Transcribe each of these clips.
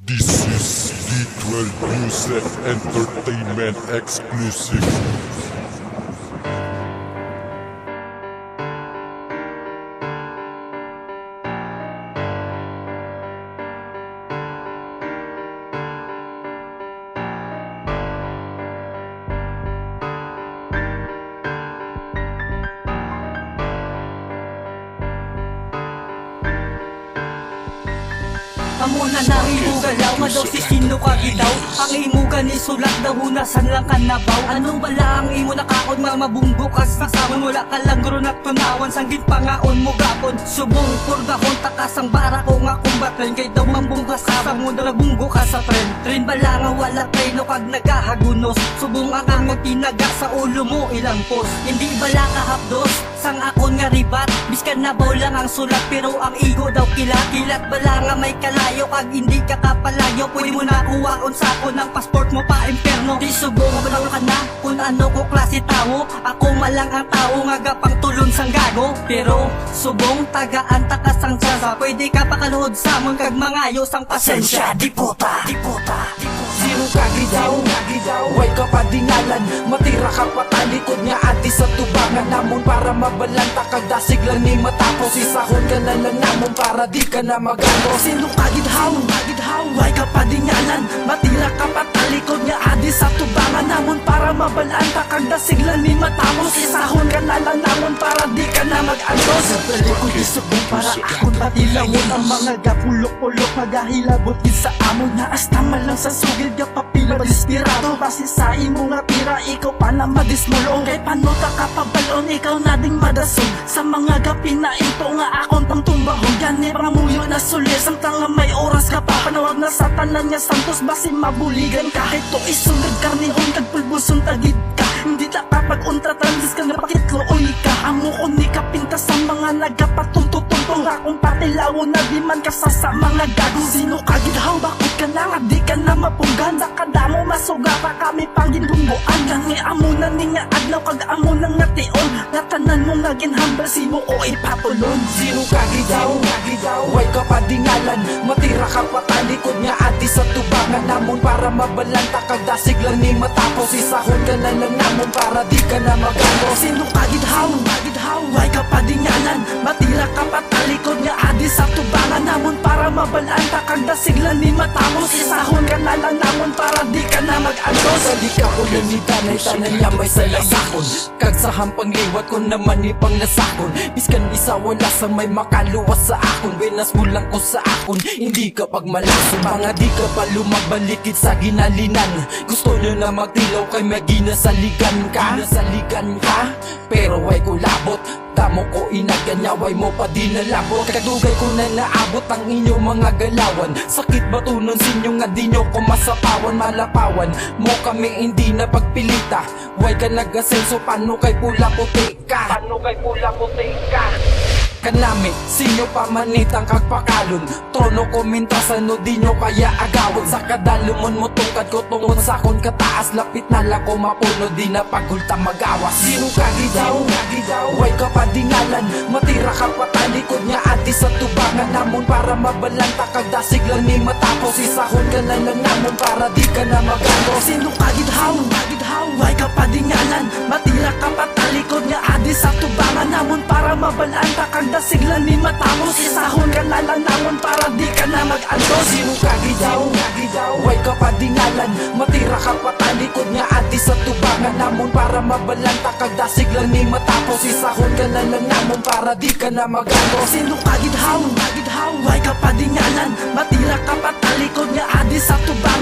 This is D12 Music Entertainment exclusive. Amo na law nga daw si sino ka gidaw Ang imuga ni sulat daw hunasan lang kanabaw Anong bala ang imo nakakot nga mabunggo kas Kasama wala ka lang guro na tunawan. Sanggit pangaon mo gapon. Subong purgahon takas ang bara. Ko nga kumbatren Kay daw mambunggas ka. Sa mundo nagbunggo ka sa tren. Tren bala nga wala preno kag nagahagunos? Subong ang ang tinaga sa ulo mo ilang pos. Hindi bala ka hapdos sang akon nga ribat Biskan na baw lang ang sulat pero ang igo daw kilat Kilat bala nga may kalayo kag hindi ka kapalayo Pwede mo na kuwaon sa ako ng passport mo pa imperno Di subong balaw ka na kung ano ko klase tao. Ako malang ang tao nga gapang tulon sang gago. Pero subong tagaan takas ang tsaga Pwede ka pakaluhod sa mong kag mangayo sang pasensya Di puta, di puta, di puta Zero kagidaw, Way ka pa dingalan Matira ka pa talikod nga ati sa tubangan Namon para mabalanta kag dasig lang ni matapos. Isahon ka na lang namon para di ka na magano. Sino kagidhaw, kagidhaw Way ka pa dingalan Matira ka pa talikod nga adi sa tubangan Namon para mabalanta kag dasig lang ni matapos. Isahon ka na lang namon para di ka na magano Talikod isubong para akon patilawon Ang mga gapulok-pulok Magahilabot din sa amon na astama lang sa sugid ka papila Desperado base sa imo nga tira Ikaw pa na madismulong. Kay panuta ka pabalon Ikaw na ding madasog Sa mga gapi na ito nga akong tang tumbahon Gani pangamuyo na sulis Ang tanga may oras ka pa Panawag na sa tanan niya santos Base mabuligan ka? Ito isugad karnihon Kag pulbuson tagid ka. Hindi ta kapag unta Tandis ka nga pakitlo Uy ka patilawo na di man ka sa mga Sino kagidhaw bakit ka na nga? Di ka na mapunggan. Sa kadamo masuga. Pa kami pang ginbunggoan Gangi amo ni nga adlaw kag amo na nga tion Nga tanan mo nga ginhambal. Simo o ipatulon? Sino kagidhaw Way ka pa dingalan Matira ka pa talikod nga ati sa tubangan Namon para mabalanta kag dasig lang ni matapos Isahon ka na lang namon para di ka na magano Sino kagidhaw Kagidhaw Way ka pa dingalan Matira ka pa talikod nga adi sa tubangan Namon para mabalanta kag dasig lang ni matapos Isahon ka na lang namon para di ka na mag-ano Sa di ka ko ni tanay tanan niya may salasakon. Kag sa hampang liwat ko naman ni pang nasakon. Biskan isa wala sa may makaluwas sa akon. Benas mo lang ko sa akon. Hindi ka pagmalason Mga di ka pa lumagbalikit sa ginalinan. Gusto nyo na magtilaw kay may ginasaligan ka. Ginasaligan ka. Pero way ko labot. Tamo ko inaganyaway mo pa di nalabot. Kadugay ko na naabot ang inyong mga galawan. Sakit ba tunon sinyo nga di nyo ko masapawan Malapawan? Mo kami hindi na pagpilita. Way ka nag-asenso paano kay pula puti ka? Paano kay pula puti ka Kanami, sinyo pa manitang kagpakalon? Trono ko mintasan no di nyo kaya agawon Sa kadalumon mo. Tungkad ko tungod sa kon kataas Lapit na lang ko mapuno di na pagulta magawa Sino kagidaw, way ka pa dingalan Matira ka pa talikod nga ati sa tubangan Namon para mabalanta kag dasig lang ni matapos Isahon ka na lang namon para di ka na magano Sino kagidhaw, way ka pa dingalan Matira dasig lang ni matapos Isahon ka na para di ka na mag-ano Sino kagidaw, way ka pa dingalan. Matira ka pa talikod nga adi sa tubangan Namon para mabalanta kag dasig lang ni matapos Isahon ka na para di ka na mag-ano Sino kagidhaw, way ka pa dingalan. Matira ka pa talikod nga adi sa tubangan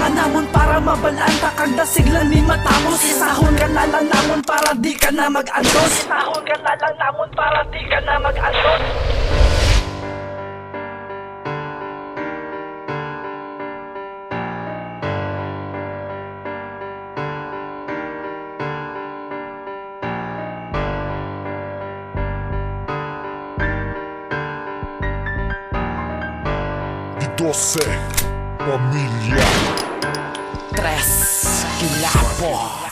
mabalanta kag dasig lang ni matapos Isahon ka na lang namon para di ka na mag-antos. Isahon ka na lang namon para di ka na mag-antos. 12 Pamilya. Tres Kilapo